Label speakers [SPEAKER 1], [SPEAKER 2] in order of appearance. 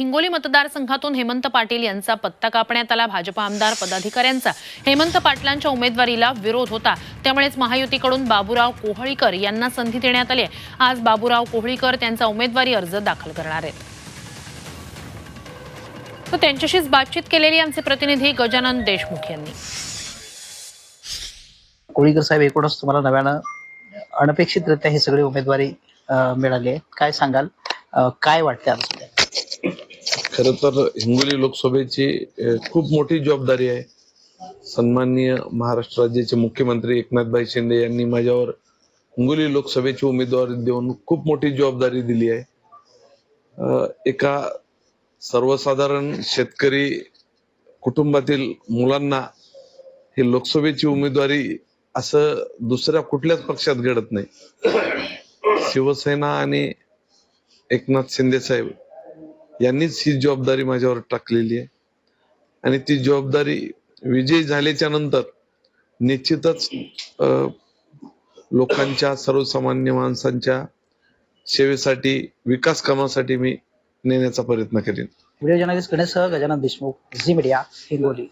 [SPEAKER 1] हिंगोली मतदारसंघातून हेमंत पाटील यांचा पत्ता कापण्यात आला. भाजप आमदार पदाधिकाऱ्यांचा. हेमंत पाटलांच्या उमेदवारीला विरोध होता. त्यामुळेच महायुतीकडून बाबूराव कोहळीकर यांना संधी देण्यात आली आहे. आज बाबूराव कोहळीकर त्यांचा उमेदवारी अर्ज दाखल करणार आहेत. तर त्यांच्याशीच बातचीत केलेली आमचे प्रतिनिधी गजानन देशमुख यांनी.
[SPEAKER 2] कोळीकर साहेब एकूणच तुम्हाला नव्यानं अनपेक्षितरित्या ही सगळी उमेदवारी मिळाली आहे काय सांगाल? काय वाटते आज?
[SPEAKER 3] खरं तर हिंगोली लोकसभेची खूप मोठी जबाबदारी आहे. सन्माननीय महाराष्ट्र राज्याचे मुख्यमंत्री एकनाथभाई शिंदे यांनी माझ्यावर हिंगोली लोकसभेची उमेदवारी देऊन खूप मोठी जबाबदारी दिली आहे. एका सर्वसाधारण शेतकरी कुटुंबातील मुलांना ही लोकसभेची उमेदवारी असं दुसऱ्या कुठल्याच पक्षात घडत नाही. शिवसेना आणि एकनाथ शिंदे साहेब यांनीच ही जबाबदारी माझ्यावर टाकलेली आहे. आणि ती जबाबदारी विजयी झाल्याच्यानंतर निश्चितच लोकांच्या सर्वसामान्य माणसांच्या सेवेसाठी विकास कामासाठी मी नेण्याचा प्रयत्न करेन.
[SPEAKER 2] Video journalist Ganesh Gajanan Deshmukh Zee media Hingoli.